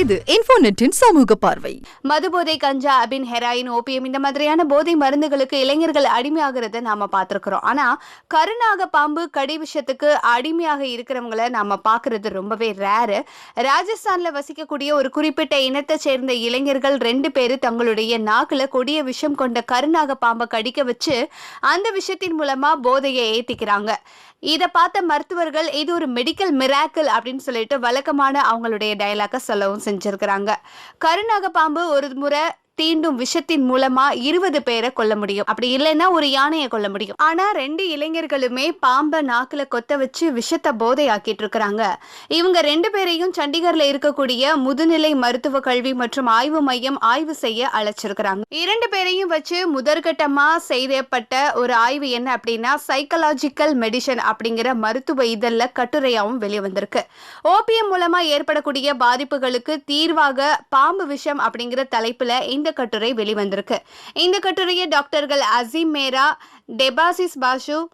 இது இன்ஃபோநெட்டின் சமூக பார்வை. மதுபோதை கஞ்சா அபின் ஹெராயின் ஓபியம் இந்த மாதிரியான போதை மருந்துகளுக்கு இளைஞர்கள் அடிமையாகிறத நாம பார்த்துருக்குறோம். ஆனா கருநாக பாம்பு கடி விஷயத்துக்கு அடிமையாக இருக்கிறவங்கள நாம பார்க்கிறது ரொம்பவே ரேரு ராஜஸ்தான்ல வசிக்கக்கூடிய ஒரு குறிப்பிட்ட இனத்தை சேர்ந்த இளைஞர்கள் ரெண்டு பேர் தங்களுடைய நாக்குல கொடிய விஷம் கொண்ட கருநாக பாம்பை கடிக்க வச்சு அந்த விஷயத்தின் மூலமா போதையை ஏத்திக்கிறாங்க. இதை பார்த்த மருத்துவர்கள் இது ஒரு மெடிக்கல் மிராக்கிள் அப்படின்னு சொல்லிட்டு வழக்கமான அவங்களுடைய டயலாக சொல்லவும் செஞ்சிருக்கிறாங்க. கருநாக பாம்பு ஒரு முறை தீண்டும் விஷத்தின் மூலமா இருபது பேரை கொல்ல முடியும். அப்படி இல்லைன்னா ஒரு யானையை கொல்ல முடியும். ஆனா ரெண்டு இளைஞர்களுமே பாம்பை நாக்குல கொத்த வச்சு விஷத்தை போதையாக்கிட்டு இருக்கிறாங்க. இவங்க ரெண்டு பேரையும் சண்டிகர்ல இருக்கக்கூடிய முதுநிலை மருத்துவ கல்வி மற்றும் ஆய்வு மையம் ஆய்வு செய்ய அழைச்சிருக்கிறாங்க. இரண்டு பேரையும் வச்சு முதற்கட்டமா செய்யப்பட்ட ஒரு ஆய்வு என்ன அப்படின்னா சைக்கலாஜிக்கல் மெடிசன் அப்படிங்கிற மருத்துவ இதழ்ல கட்டுரையாவும் வெளியே வந்திருக்கு ஓபிஎம் மூலமா ஏற்படக்கூடிய பாதிப்புகளுக்கு தீர்வாக பாம்பு விஷம் அப்படிங்கிற தலைப்புல இந்த கட்டுரை வெளிவந்திருக்கு. இந்த கட்டுரையை டாக்டர்கள் அசீம் மேரா டெபாசிஸ் பாஷு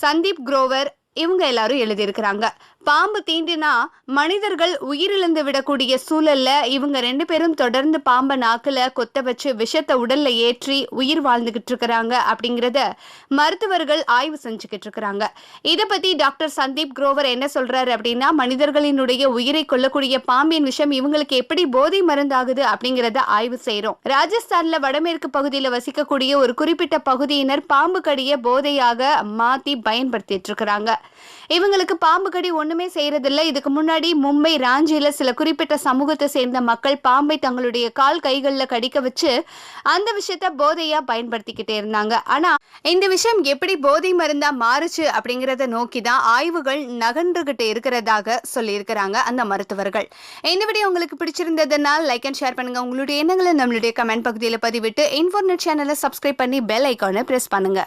சந்தீப் குரோவர் இவங்க எல்லாரும் எழுதியிருக்கிறாங்க. பாம்பு தீண்டினா மனிதர்கள் உயிரிழந்து விடக்கூடிய சூழல்ல இவங்க ரெண்டு பேரும் தொடர்ந்து பாம்பை நாக்குல கொத்த வச்சு விஷத்தை உடல்ல ஏற்றி உயிர் வாழ்ந்துகிட்டு இருக்கிறாங்க அப்படிங்கிறத மருத்துவர்கள் ஆய்வு செஞ்சுக்கிட்டு இருக்கிறாங்க. இதை பத்தி டாக்டர் சந்தீப் குரோவர் என்ன சொல்றாரு அப்படின்னா மனிதர்களினுடைய உயிரை கொல்லக்கூடிய பாம்பின் விஷம் இவங்களுக்கு எப்படி போதை மருந்தாகுது அப்படிங்கிறத ஆய்வு செய்யறோம் ராஜஸ்தான்ல வடமேற்கு பகுதியில் வசிக்கக்கூடிய ஒரு குறிப்பிட்ட பகுதியினர் பாம்பு கடிய போதையாக மாத்தி பயன்படுத்திட்டு இருக்கிறாங்க. இவங்களுக்கு பாம்பு கடி ஒண்ணுமே செய்யறதில்ல. இதுக்கு முன்னாடி மும்பை ராஞ்சியில சில குறிப்பிட்ட சமூகத்தை சேர்ந்த மக்கள் பாம்பை தங்களுடைய கால் கைகள்ல கடிக்க வச்சு அந்த விஷயத்த போதையா பயன்படுத்திக்கிட்டே இருந்தாங்க. ஆனா இந்த விஷயம் எப்படி போதை மருந்தா மாறுச்சு அப்படிங்கறத நோக்கி தான் ஆய்வுகள் நகன்றுகிட்டு இருக்கிறதாக சொல்லியிருக்கிறாங்க அந்த மருத்துவர்கள். இந்த வீடியோ உங்களுக்கு பிடிச்சிருந்ததுனால் லைக் அண்ட் ஷேர் பண்ணுங்க. உங்களுடைய எண்ணங்களை நம்மளுடைய கமெண்ட் பகுதியில் பதிவிட்டு இன்ஃபோர்நெட் சேனலை சப்ஸ்கிரைப் பண்ணி பெல் ஐக்கானை பிரஸ் பண்ணுங்க.